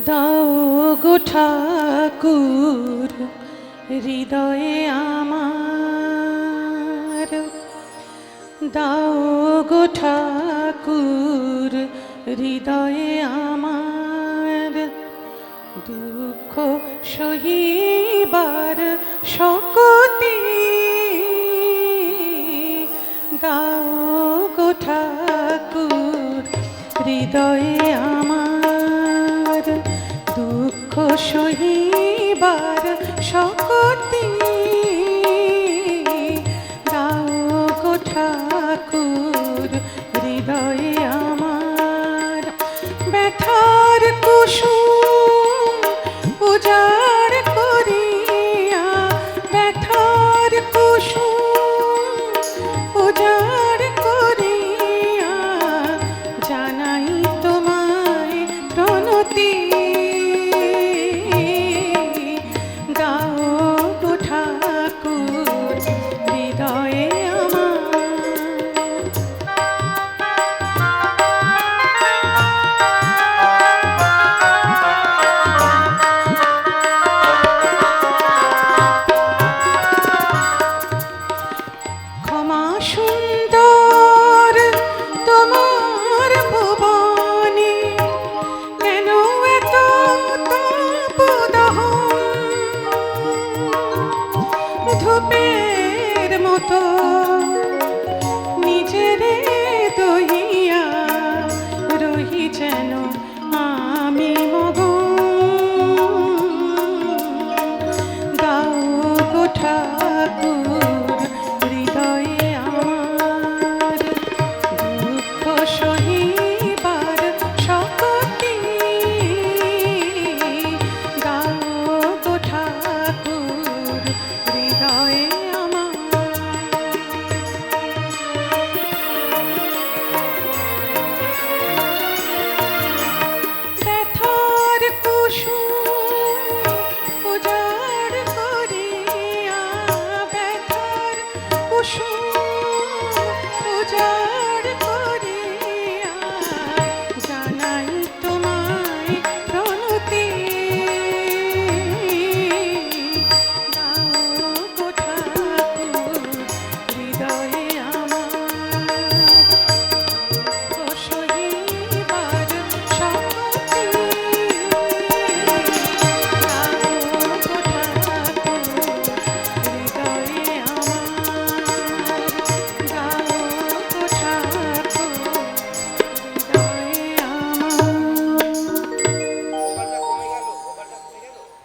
দাও গো ঠাকুর, হৃদয়ে আমার। দাও গো ঠাকুর, হৃদয়ে আমার। দুঃখ সহিবার শকতি। দাও গো ঠাকুর, হৃদয়ে আমার। দুঃখ সহিবার মতো নিজেরে দহিয়া যেন আমি মগ। দাও হৃদয়ে আমার দুঃখ সহি দাও ঠাকুর হৃদয়ে show.